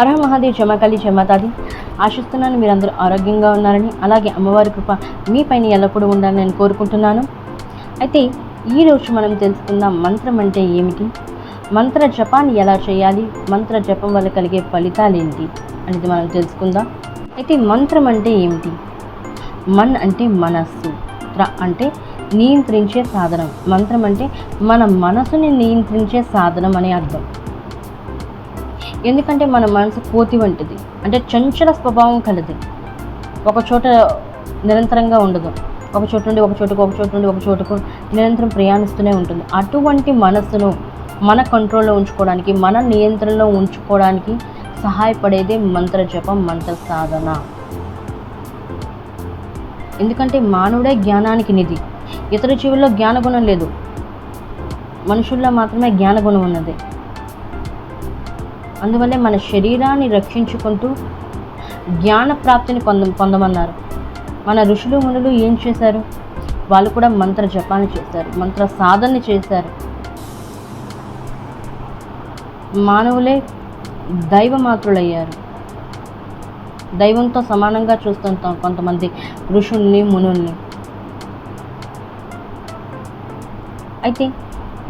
అరహ మహాదేవ్ జమకాలి జమాతాది ఆశిస్తున్నాను మీరందరూ ఆరోగ్యంగా ఉన్నారని అలాగే అమ్మవారి కృప మీ పైన ఎల్లప్పుడూ ఉండాలని నేను కోరుకుంటున్నాను. అయితే ఈరోజు మనం తెలుసుకుందాం మంత్రం అంటే ఏమిటి? మంత్ర జపాన్ని ఎలా చేయాలి? మంత్ర జపం వల్ల కలిగే ఫలితాలు ఏంటి? అనేది మనం తెలుసుకుందాం. అయితే మంత్రం అంటే ఏమిటి? మన్ అంటే మనస్సు త్ర అంటే నియంత్రించే సాధనం. మంత్రం అంటే మన మనసుని నియంత్రించే సాధనం అనే అర్థం. ఎందుకంటే మన మనసు కోతి వంటిది. అంటే చంచల స్వభావం కలది. ఒక చోట నిరంతరంగా ఉండదు. ఒక చోటు నుండి ఒక చోటుకు ఒక చోటు నుండి ఒక చోటుకు నిరంతరం ప్రయాణిస్తూనే ఉంటుంది. అటువంటి మనస్సును మన కంట్రోల్లో ఉంచుకోవడానికి మన నియంత్రణలో ఉంచుకోవడానికి సహాయపడేదే మంత్ర జపం మంత్ర సాధన. ఎందుకంటే మానవుడే జ్ఞానానికి నిధి. ఇతర జీవుల్లో జ్ఞానగుణం లేదు. మనుషుల్లో మాత్రమే జ్ఞానగుణం ఉన్నది. అందువల్లే మన శరీరాన్ని రక్షించుకుంటూ జ్ఞాన ప్రాప్తిని పొంద పొందమన్నారు. మన ఋషులు మునులు ఏం చేశారు? వాళ్ళు కూడా మంత్ర జపాన్ని చేశారు మంత్ర సాధన చేశారు. మానవులే దైవమాతృలయ్యారు. దైవంతో సమానంగా చూస్తుంటాం కొంతమంది ఋషుల్ని మునుల్ని. అయితే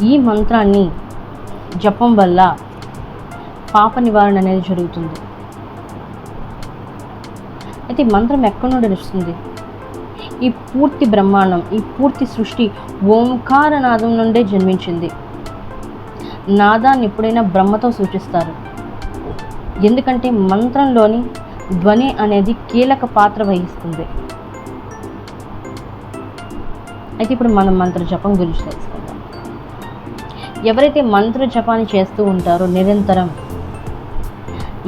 ఈ మంత్రాన్ని జపం వల్ల పాప నివారణ అనేది జరుగుతుంది. అయితే ఈ మంత్రం ఎక్కడి నుండి నడుస్తుంది? ఈ పూర్తి బ్రహ్మాండం ఈ పూర్తి సృష్టి ఓంకార నాదం నుండే జన్మించింది. నాదాన్ని ఎప్పుడైనా బ్రహ్మతో సూచిస్తారు. ఎందుకంటే మంత్రంలోని ధ్వని అనేది కీలక పాత్ర వహిస్తుంది. అయితే ఇప్పుడు మనం మంత్ర జపం గురించి తెలుసుకుందాం. ఎవరైతే మంత్ర జపాన్ని చేస్తూ ఉంటారో నిరంతరం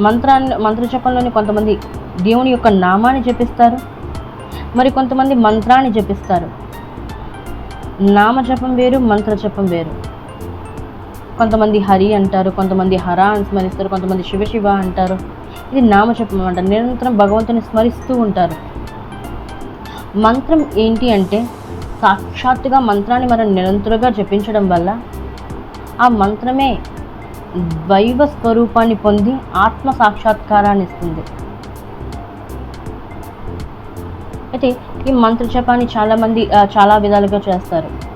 మంత్రాన్ని మంత్ర జపంలోని కొంతమంది దేవుని యొక్క నామాన్ని జపిస్తారు. మరి కొంతమంది మంత్రాన్ని జపిస్తారు. నామ జపం వేరు మంత్ర జపం వేరు. కొంతమంది హరి అంటారు కొంతమంది హర అని స్మరిస్తారు కొంతమంది శివ శివ అంటారు. ఇది నామజపం అంటారు నిరంతరం భగవంతుని స్మరిస్తూ ఉంటారు. మంత్రం ఏంటి అంటే సాక్షాత్తుగా మంత్రాన్ని మనం నిరంతరంగా జపించడం వల్ల ఆ మంత్రమే దైవ స్వరూపాన్ని పొంది ఆత్మ సాక్షాత్కారాన్ని ఇస్తుంది. అయితే ఈ మంత్ర జపాన్ని చాలామంది చాలా విధాలుగా చేస్తారు.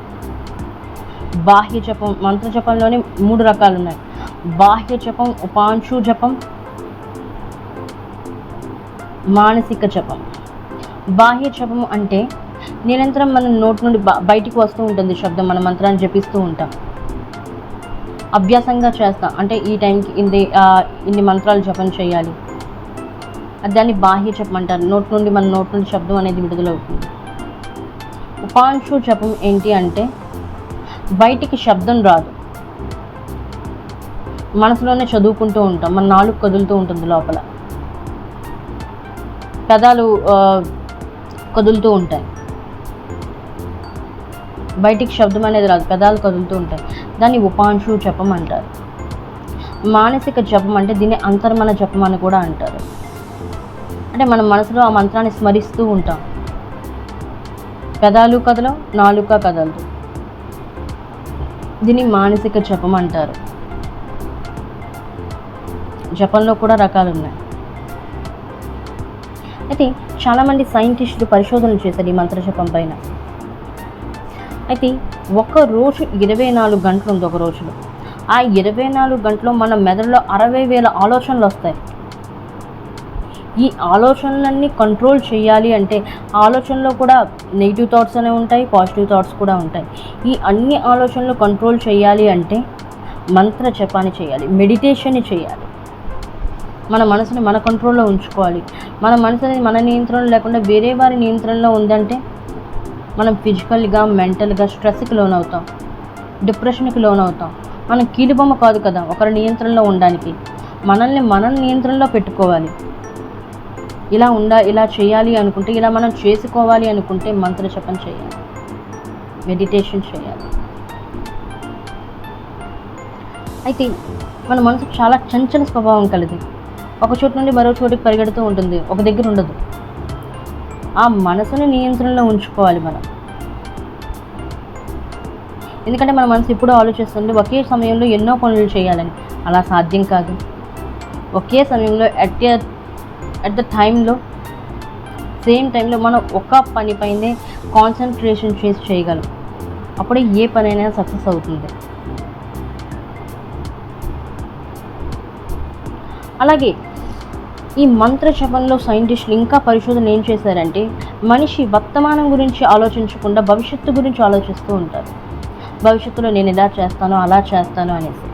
బాహ్య జపం మంత్ర జపంలోనే మూడు రకాలు ఉన్నాయి బాహ్య జపం ఉపాంశు జపం మానసిక జపం. బాహ్య జపం అంటే నిరంతరం మన నోటి నుండి బ- బయటికి వస్తూ ఉంటుంది శబ్దం మన మంత్రాన్ని జపిస్తూ ఉంటాం. అభ్యాసంగా చేస్తాం. అంటే ఈ టైంకి ఇన్ని ఇన్ని మంత్రాలు జపం చేయాలి. దాన్ని బాహ్య జపం అంటారు నోటి నుండి మన నోటి నుండి శబ్దం అనేది విడుదలవుతుంది. ఉపాంశు జపం ఏంటి అంటే బయటికి శబ్దం రాదు. మనసులోనే చదువుకుంటూ ఉంటాం. మన నాలుగు కదులుతూ ఉంటుంది లోపల. పెదాలు కదులుతూ ఉంటాయి. బయటికి శబ్దం అనేది రాదు. పెదాలు కదులుతూ ఉంటాయి. దాన్ని ఉపాంశు జపం అంటారు. మానసిక జపం అంటే దీన్ని అంతర్మన జపం అని కూడా అంటారు. అంటే మన మనసులో ఆ మంత్రాన్ని స్మరిస్తూ ఉంటాం. పెదాలు కదలం నాలుక కదలదు. దీన్ని మానసిక జపం అంటారు. జపంలో కూడా రకాలు ఉన్నాయి. అయితే చాలామంది సైంటిస్టులు పరిశోధనలు చేశారు ఈ మంత్ర జపం పైన. అయితే ఒక రోజు ఇరవై నాలుగు గంటలు ఉంది ఒక రోజులో. ఆ ఇరవై నాలుగు గంటలు మన మెదడులో అరవై వేల ఆలోచనలు వస్తాయి. ఈ ఆలోచనలన్నీ కంట్రోల్ చేయాలి అంటే ఆలోచనలో కూడా నెగిటివ్ థాట్స్ అనేవి ఉంటాయి పాజిటివ్ థాట్స్ కూడా ఉంటాయి. ఈ అన్ని ఆలోచనలు కంట్రోల్ చేయాలి అంటే మంత్ర జపాన్ని చేయాలి మెడిటేషన్ చేయాలి. మన మనసుని మన కంట్రోల్లో ఉంచుకోవాలి. మన మనసు అనేది మన నియంత్రణ లేకుండా వేరే వారి నియంత్రణలో ఉందంటే మనం ఫిజికల్గా మెంటల్గా స్ట్రెస్కి లోనవుతాం. డిప్రెషన్కి లోనవుతాం. మనం కీలుబొమ్మ కాదు కదా ఒకరి నియంత్రణలో ఉండడానికి. మనల్ని మనం నియంత్రణలో పెట్టుకోవాలి. ఇలా ఉండా ఇలా చేయాలి అనుకుంటే ఇలా మనం చేసుకోవాలి అనుకుంటే మంత్ర జపం చేయాలి. మెడిటేషన్ చేయాలి. అయితే మన మనసు చాలా చంచల స్వభావం కలది ఒక చోటు నుండి మరో చోటుకి పరిగెడుతూ ఉంటుంది. ఒక దగ్గర ఉండదు. ఆ మనసుని నియంత్రణలో ఉంచుకోవాలి మనం. ఎందుకంటే మన మనసు ఇప్పుడు ఆలోచిస్తుంది ఒకే సమయంలో ఎన్నో పనులు చేయాలని. అలా సాధ్యం కాదు. ఒకే సమయంలో అట్ అట్ ద టైంలో సేమ్ టైంలో మనం ఒక పనిపైనే కాన్సన్ట్రేషన్ చేసి చేయగలం. అప్పుడే ఏ పనైనా సక్సెస్ అవుతుంది. అలాగే ఈ మంత్ర జపంలో సైంటిస్టులు ఇంకా పరిశోధన ఏం చేశారంటే మనిషి వర్తమానం గురించి ఆలోచించకుండా భవిష్యత్తు గురించి ఆలోచిస్తూ ఉంటారు. భవిష్యత్తులో నేను ఇలా చేస్తాను అలా చేస్తాను అనేసి.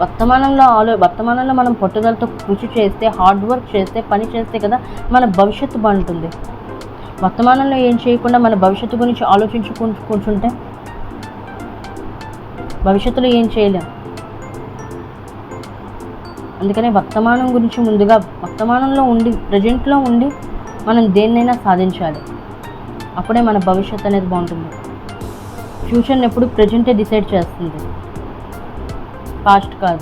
వర్తమానంలో ఆలో వర్తమానంలో మనం పట్టుదలతో కృషి చేస్తే హార్డ్ వర్క్ చేస్తే పని చేస్తే కదా మన భవిష్యత్తు బాగుంటుంది. వర్తమానంలో ఏం చేయకుండా మన భవిష్యత్తు గురించి ఆలోచించుకు కూర్చుంటే భవిష్యత్తులో ఏం చేయలేం. అందుకనే వర్తమానం గురించి ముందుగా వర్తమానంలో ఉండి ప్రజెంట్లో ఉండి మనం దేన్నైనా సాధించాలి. అప్పుడే మన భవిష్యత్తు అనేది బాగుంటుంది. ఫ్యూచర్ని ఎప్పుడు ప్రజెంటే డిసైడ్ చేస్తుంది. పాస్ట్ కాదు.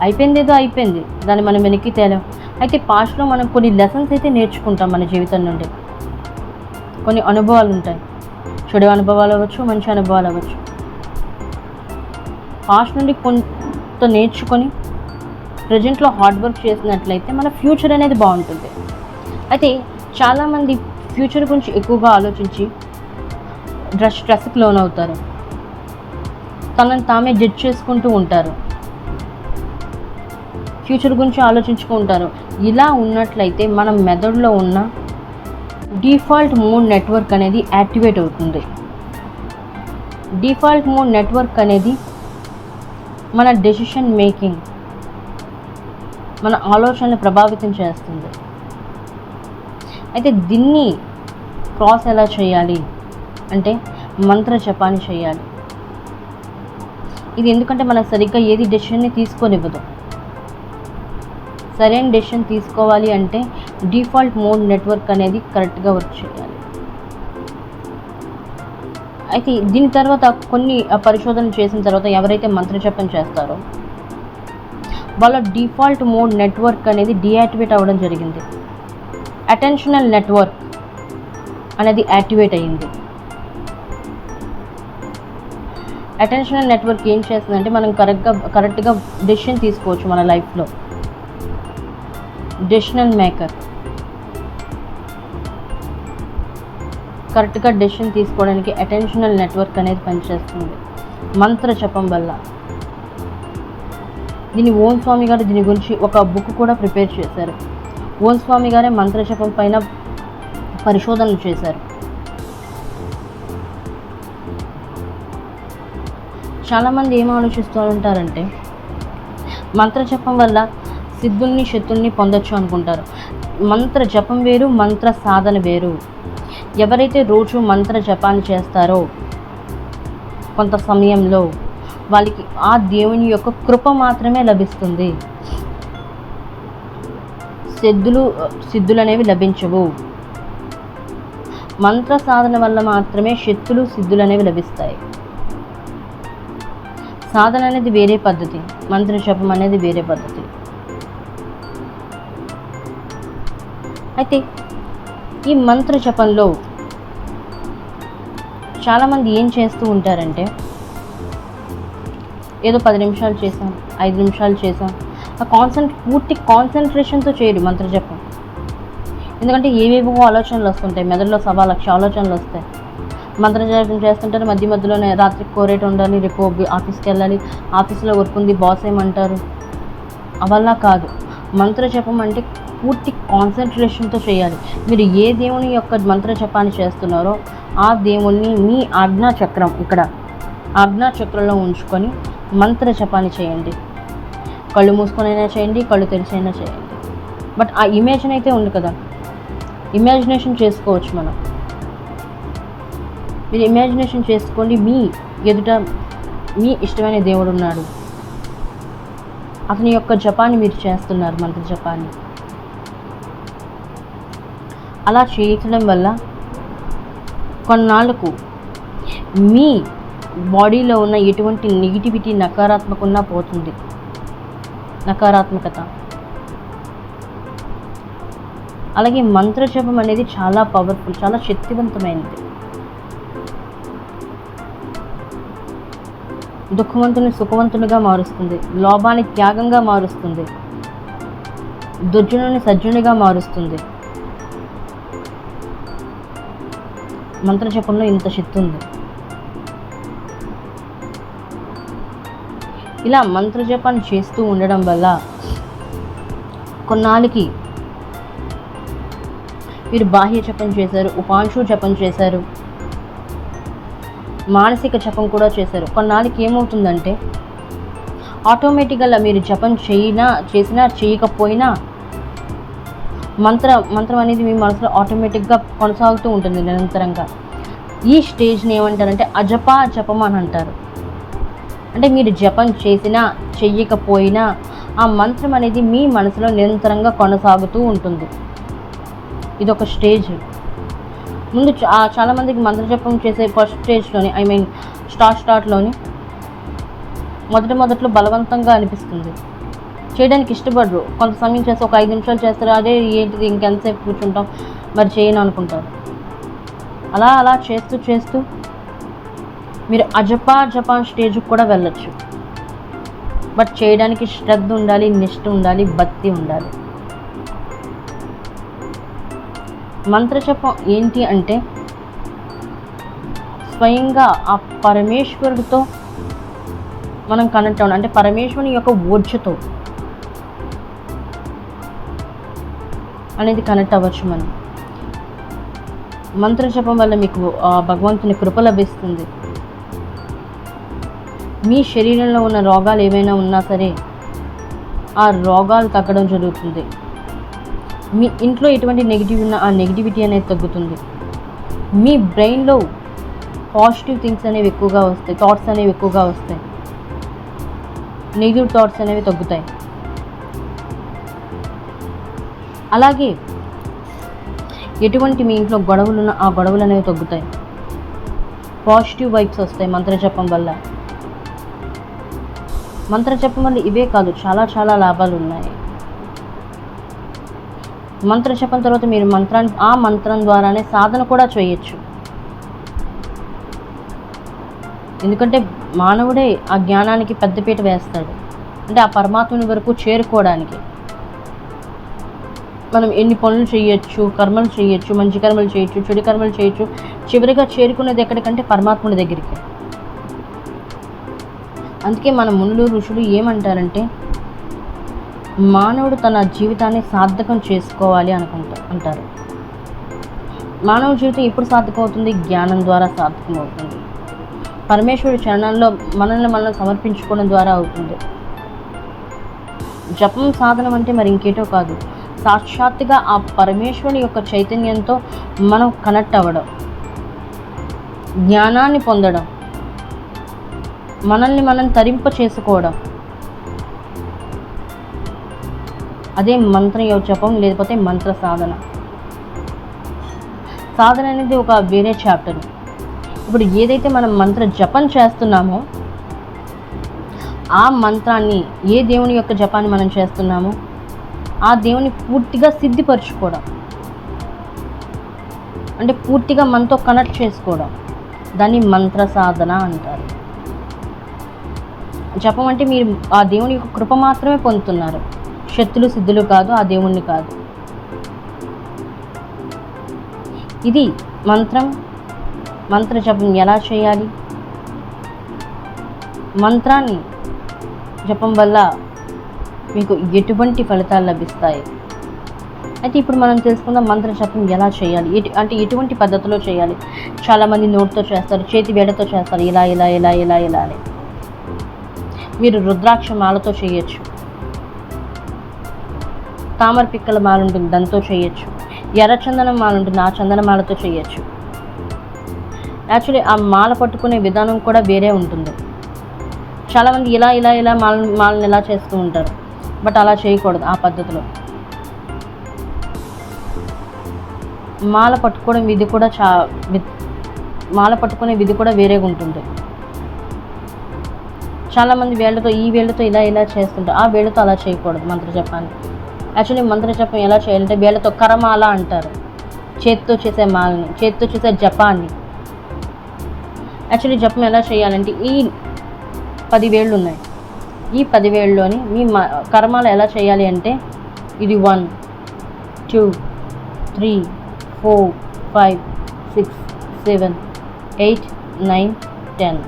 అయిపోయింది ఏదో అయిపోయింది. దాన్ని మనం వెనక్కి తేలేం. అయితే పాస్ట్లో మనం కొన్ని లెసన్స్ అయితే నేర్చుకుంటాం మన జీవితం నుండి. కొన్ని అనుభవాలు ఉంటాయి. చెడు అనుభవాలు అవ్వచ్చు మంచి అనుభవాలు అవ్వచ్చు. పాస్ట్ నుండి కొంత నేర్చుకొని ప్రజెంట్లో హార్డ్ వర్క్ చేసినట్లయితే మన ఫ్యూచర్ అనేది బాగుంటుంది. అయితే చాలామంది ఫ్యూచర్ గురించి ఎక్కువగా ఆలోచించి డ్రెస్ స్ట్రెస్కి లోన్ అవుతారు. తనని తామే జడ్జ్ చేసుకుంటూ ఉంటారు. ఫ్యూచర్ గురించి ఆలోచించుకుంటారు ఇలా ఉన్నట్లయితే మన మెదడులో ఉన్న డిఫాల్ట్ మోడ్ నెట్వర్క్ అనేది యాక్టివేట్ అవుతుంది. డిఫాల్ట్ మోడ్ నెట్వర్క్ అనేది మన డెసిషన్ మేకింగ్ మన ఆలోచనలు ప్రభావితం చేస్తుంది. అయితే దీన్ని క్రాస్ ఎలా చేయాలి? అంటే మంత్ర జపాన్ని చేయాలి. ఇది ఎందుకంటే మనం సరిగ్గా ఏది డెసిషన్ని తీసుకోనివ్వదు. సరైన డెసిషన్ తీసుకోవాలి అంటే డిఫాల్ట్ మోడ్ నెట్వర్క్ అనేది కరెక్ట్గా వర్క్ చేయాలి. అయితే దీని తర్వాత కొన్ని పరిశోధన చేసిన తర్వాత ఎవరైతే మంత్ర జపం చేస్తారో వాళ్ళ డిఫాల్ట్ మోడ్ నెట్వర్క్ అనేది డియాక్టివేట్ అవ్వడం జరిగింది. అటెన్షనల్ నెట్వర్క్ అనేది యాక్టివేట్ అయ్యింది. అటెన్షనల్ నెట్వర్క్ ఏం చేస్తుందంటే మనం కరెక్ట్గా కరెక్ట్గా డెసిషన్ తీసుకోవచ్చు మన లైఫ్లో. Decisional maker. కరెక్ట్గా డెసిషన్ తీసుకోవడానికి అటెన్షనల్ నెట్వర్క్ అనేది పనిచేస్తుంది. మంత్ర చెప్పం వల్ల. దీని ఓం స్వామి గారు దీని గురించి ఒక బుక్ కూడా ప్రిపేర్ చేశారు. ఓం స్వామి గారే మంత్రజపం పైన పరిశోధనలు చేశారు. చాలామంది ఏం ఆలోచిస్తూ ఉంటారంటే మంత్రజపం వల్ల సిద్ధుల్ని శత్రుల్ని పొందొచ్చు అనుకుంటారు. మంత్ర జపం వేరు మంత్ర సాధన వేరు. ఎవరైతే రోజు మంత్ర జపాన్ని చేస్తారో కొంత సమయంలో వాళ్ళకి ఆ దేవుని యొక్క కృప మాత్రమే లభిస్తుంది. సిద్ధులు సిద్ధులు అనేవి లభించవు. మంత్ర సాధన వల్ల మాత్రమే శక్తులు సిద్ధులు అనేవి లభిస్తాయి. సాధన అనేది వేరే పద్ధతి. మంత్ర జపం అనేది వేరే పద్ధతి. అయితే ఈ మంత్ర జపంలో చాలామంది ఏం చేస్తూ ఉంటారంటే ఏదో పది నిమిషాలు చేసాం ఐదు నిమిషాలు చేసాం ఆ కాన్సన్ట్ పూర్తి కాన్సన్ట్రేషన్తో చేయరు మంత్ర జపం ఎందుకంటే ఏవేవో ఆలోచనలు వస్తుంటాయి మెదడులో సవా లక్ష ఆలోచనలు వస్తాయి. మంత్ర జపం చేస్తుంటారు మధ్య మధ్యలోనే రాత్రి కోరేట్ ఉండాలి రేపు ఆఫీస్కి వెళ్ళాలి ఆఫీస్లో వర్క్ ఉంది బాస్ ఏమంటారు? అవల్లా కాదు. మంత్ర జపం అంటే పూర్తి కాన్సన్ట్రేషన్తో చేయాలి. మీరు ఏ దేవుని యొక్క మంత్ర జపాన్ని చేస్తున్నారో ఆ దేవుణ్ణి మీ ఆజ్ఞా చక్రం ఇక్కడ ఆజ్ఞా చక్రంలో ఉంచుకొని మంత్ర జపాన్ని చేయండి. కళ్ళు మూసుకొనైనా చేయండి కళ్ళు తెరిచైనా చేయండి. బట్ ఆ ఇమేజిన్ అయితే ఉంది కదా. ఇమాజినేషన్ చేసుకోవచ్చు మనం. మీరు ఇమాజినేషన్ చేసుకోండి. మీ ఎదుట మీ ఇష్టమైన దేవుడు ఉన్నాడు. అతని యొక్క జపాన్ని మీరు చేస్తున్నారు మంత్ర జపాన్ని. అలా చేయించడం వల్ల కొన్నాళ్ళకు మీ బాడీలో ఉన్న ఎటువంటి నెగిటివిటీ నకారాత్మక పోతుంది. నకారాత్మకత. అలాగే మంత్రజపం అనేది చాలా పవర్ఫుల్ చాలా శక్తివంతమైనది. దుఃఖవంతుని సుఖవంతునిగా మారుస్తుంది. లోభాన్ని త్యాగంగా మారుస్తుంది. దుర్జునుని సజ్జునిగా మారుస్తుంది. మంత్రజపంలో ఇంత శక్తి ఉంది. ఇలా మంత్రజపం చేస్తూ ఉండడం వల్ల కొన్నాళ్ళకి మీరు బాహ్య జపం చేశారు ఉపాంశు జపం చేశారు మానసిక జపం కూడా చేశారు. కొన్నాళ్ళకి ఏమవుతుందంటే ఆటోమేటిక్గా మీరు జపం చేయినా చేసినా చేయకపోయినా మంత్ర మంత్రం అనేది మీ మనసులో ఆటోమేటిక్గా కొనసాగుతూ ఉంటుంది నిరంతరంగా. ఈ స్టేజ్ని ఏమంటారంటే అజపా జపం అని అంటారు. అంటే మీరు జపం చేసినా చెయ్యకపోయినా ఆ మంత్రం అనేది మీ మనసులో నిరంతరంగా కొనసాగుతూ ఉంటుంది. ఇది ఒక స్టేజ్. ముందు చాలామందికి మంత్ర జపం చేసే ఫస్ట్ స్టేజ్లోని ఐ మీన్ స్టార్ట్ స్టార్ట్లోని మొదటి మొదట్లో బలవంతంగా అనిపిస్తుంది. చేయడానికి ఇష్టపడరు. కొంత సమయం చేస్తే ఒక ఐదు నిమిషాలు చేస్తారు. అదే ఏంటిది ఇంకెంతసేపు కూర్చుంటాం? మరి చేయను అనుకుంటారు. అలా అలా చేస్తూ చేస్తూ మీరు అజపా జపాన్ స్టేజ్కి కూడా వెళ్ళచ్చు. బట్ చేయడానికి శ్రద్ధ ఉండాలి నిష్ఠ ఉండాలి భక్తి ఉండాలి. మంత్రజపం ఏంటి అంటే స్వయంగా ఆ పరమేశ్వరుడితో మనం కనెక్ట్ అవ్వడం అంటే పరమేశ్వరుని యొక్క ఓర్జతో అనేది కనెక్ట్ అవ్వచ్చు మనం. మంత్రజపం వల్ల మీకు ఆ భగవంతుని కృప లభిస్తుంది. మీ శరీరంలో ఉన్న రోగాలు ఏవైనా ఉన్నా సరే ఆ రోగాలు తగ్గడం జరుగుతుంది. మీ ఇంట్లో ఎటువంటి నెగిటివ్ ఉన్న ఆ నెగిటివిటీ అనేది తగ్గుతుంది. మీ బ్రెయిన్లో పాజిటివ్ థింగ్స్ అనేవి ఎక్కువగా వస్తాయి థాట్స్ అనేవి ఎక్కువగా వస్తాయి. నెగిటివ్ థాట్స్ అనేవి తగ్గుతాయి. అలాగే ఎటువంటి మీ ఇంట్లో గొడవలు ఉన్న ఆ గొడవలు అనేవి తగ్గుతాయి. పాజిటివ్ వైబ్స్ వస్తాయి మంత్రజపం వల్ల. మంత్రజపం వల్ల ఇవే కాదు చాలా చాలా లాభాలు ఉన్నాయి. మంత్రజపం తర్వాత మీరు మంత్రాన్ని ఆ మంత్రం ద్వారానే సాధన కూడా చేయొచ్చు. ఎందుకంటే మానవుడే ఆ జ్ఞానానికి పెద్దపీట వేస్తాడు. అంటే ఆ పరమాత్మని వరకు చేరుకోవడానికి. మనం ఎన్ని పనులు చేయొచ్చు కర్మలు చేయొచ్చు మంచి కర్మలు చేయొచ్చు చెడు కర్మలు చేయొచ్చు చివరిగా చేరుకునేది ఎక్కడికంటే పరమాత్ముడి దగ్గరికి. అందుకే మన మునులు ఋషులు ఏమంటారంటే మానవుడు తన జీవితాన్ని సార్థకం చేసుకోవాలి అనుకుంటా అంటారు. మానవ జీవితం ఎప్పుడు సార్థకం అవుతుంది జ్ఞానం ద్వారా సార్థకం అవుతుంది పరమేశ్వరుడు చరణాల్లో మనల్ని మనం సమర్పించుకోవడం ద్వారా అవుతుంది. జపం సాధనం అంటే మరి ఇంకేటో కాదు. సాక్షాత్తుగా ఆ పరమేశ్వరుని యొక్క చైతన్యంతో మనం కనెక్ట్ అవ్వడం. జ్ఞానాన్ని పొందడం. మనల్ని మనం తరింప చేసుకోవడం. అదే మంత్ర జపం లేకపోతే మంత్ర సాధన. సాధన అనేది ఒక వేరే చాప్టర్. ఇప్పుడు ఏదైతే మనం మంత్ర జపం చేస్తున్నామో ఆ మంత్రాన్ని ఏ దేవుని యొక్క జపాన్ని మనం చేస్తున్నామో ఆ దేవుని పూర్తిగా సిద్ధిపరచుకోవడం. అంటే పూర్తిగా మనతో కనెక్ట్ చేసుకోవడం. దాన్ని మంత్ర సాధన అంటారు. జపం అంటే మీరు ఆ దేవుని యొక్క కృప మాత్రమే పొందుతున్నారు. శక్తులు సిద్ధులు కాదు ఆ దేవుణ్ణి కాదు. ఇది మంత్రం. మంత్ర జపం ఎలా చేయాలి? మంత్రాన్ని జపం వల్ల మీకు ఎటువంటి ఫలితాలు లభిస్తాయి? అయితే ఇప్పుడు మనం తెలుసుకుందాం మంత్ర జపం ఎలా చేయాలి? ఎటు అంటే ఎటువంటి పద్ధతిలో చేయాలి? చాలామంది నోటితో చేస్తారు చేతి వేడతో చేస్తారు ఇలా ఇలా ఇలా ఇలా ఇలా అని. మీరు రుద్రాక్ష మాలతో చేయొచ్చు. తామర పిక్కల మాల ఉంటుంది దాంతో చేయొచ్చు. ఎర్రచందనం మాల ఉంటుంది ఆ చందన మాలతో చేయొచ్చు. యాక్చువల్లీ ఆ మాల పట్టుకునే విధానం కూడా వేరే ఉంటుంది. చాలామంది ఇలా ఇలా ఇలా మాల మాలను ఇలా చేస్తూ ఉంటారు? బట్ అలా చేయకూడదు ఆ పద్ధతిలో. మాల పట్టుకోవడం విధి కూడా చా వి- మాల పట్టుకునే విధి కూడా వేరేగా ఉంటుంది చాలామంది వేళ్ళతో ఈ వేళ్ళతో ఇలా ఇలా చేస్తుంటారు. ఆ వేళ్ళతో అలా చేయకూడదు మంత్ర జపాన్ని. యాక్చువల్లీ మంత్ర జపం ఎలా చేయాలంటే వేళ్ళతో కరమాల అంటారు. చేత్తో చేసే మాలని చేత్తో చేసే జపాన్ని. యాక్చువల్లీ జపం ఎలా చేయాలంటే ఈ పదివేళ్ళు ఉన్నాయి. ఈ పదివేళ్ళలోని మీ కర్మాలు ఎలా చేయాలి అంటే ఇది one two three four five six seven eight nine ten.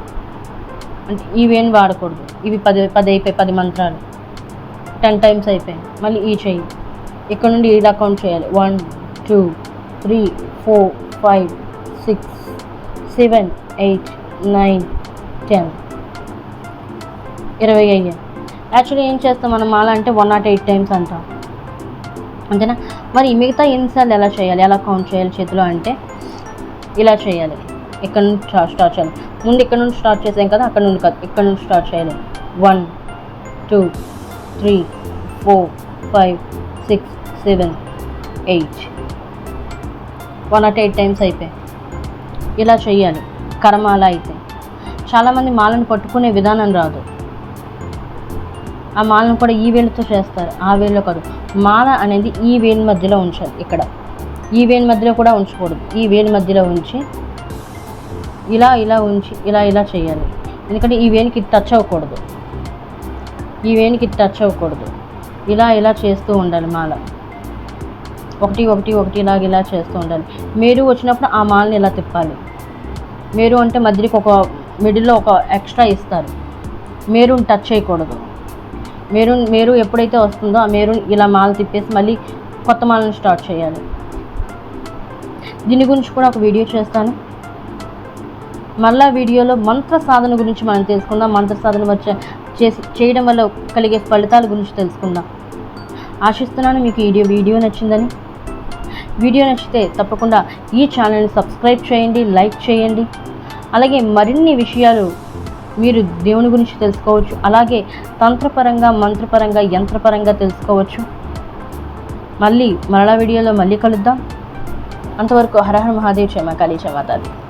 అంటే ఇవేం వాడకూడదు. ఇవి పది పది అయిపోయి పది మంత్రాలు. టెన్ టైమ్స్ అయిపోయాయి. మళ్ళీ ఈ చెయ్యి. ఇక్కడ నుండి ఇలా కౌంట్ చేయాలి. One two three four five six seven eight nine ten. ఇరవై అయ్యాయి. యాక్చువల్లీ ఏం చేస్తాం మనం అలా అంటే వన్ నాట్ ఎయిట్ టైమ్స్ అంటాం. అంతేనా? మరి మిగతా ఎన్నిసార్లు ఎలా చేయాలి? ఎలా కౌంట్ చేయాలి చేతిలో అంటే? ఇలా చేయాలి. ఇక్కడ నుంచి స్టార్ట్ చేయాలి. ముందు ఇక్కడ నుంచి స్టార్ట్ చేసాం కదా? అక్కడ నుండి కాదు. ఇక్కడ నుంచి స్టార్ట్ చేయాలి. One two three four five six seven eight one not eight times అయిపోయి. ఇలా చేయాలి. కర్మాల అయితే. చాలామంది మాలను పట్టుకునే విధానం రాదు. ఆ మాలను కూడా ఈ వేలుతో చేస్తారు. ఆ వేలులో కాదు. మాల అనేది ఈ వేలు మధ్యలో ఉంచాలి ఇక్కడ. ఈ వేలు మధ్యలో కూడా ఉంచకూడదు. ఈ వేలు మధ్యలో ఉంచి ఇలా ఇలా ఉంచి ఇలా ఇలా చేయాలి ఎందుకంటే ఈ వేనికి టచ్ అవ్వకూడదు. ఈ వేనికి టచ్ అవ్వకూడదు. ఇలా ఇలా చేస్తూ ఉండాలి మాల. ఒకటి ఒకటి ఒకటి ఇలాగ ఇలా చేస్తూ ఉండాలి. మీరు వచ్చినప్పుడు ఆ మాలని ఇలా తిప్పాలి. మీరు అంటే మధ్యకి ఒక మిడిల్లో ఒక ఎక్స్ట్రా ఇస్తారు. మీరు టచ్ చేయకూడదు. మీరు మీరు ఎప్పుడైతే వస్తుందో ఆ మీరు ఇలా మాల తిప్పేసి మళ్ళీ కొత్త మాలను స్టార్ట్ చేయాలి. దీని గురించి కూడా ఒక వీడియో చేస్తాను. మళ్ళా వీడియోలో మంత్ర సాధన గురించి మనం తెలుసుకుందాం. మంత్ర సాధన వచ్చే చేసి చేయడం వల్ల కలిగే ఫలితాల గురించి తెలుసుకుందాం. ఆశిస్తున్నాను మీకు ఈ వీడియో వీడియో నచ్చిందని. వీడియో నచ్చితే తప్పకుండా ఈ ఛానల్ని సబ్స్క్రైబ్ చేయండి లైక్ చేయండి. అలాగే మరిన్ని విషయాలు మీరు దేవుని గురించి తెలుసుకోవచ్చు. అలాగే తంత్రపరంగా మంత్రపరంగా యంత్రపరంగా తెలుసుకోవచ్చు. మళ్ళీ మరలా వీడియోలో మళ్ళీ కలుద్దాం. అంతవరకు హరహర మహాదేవ్ క్షమ కాళీ క్షమాతాది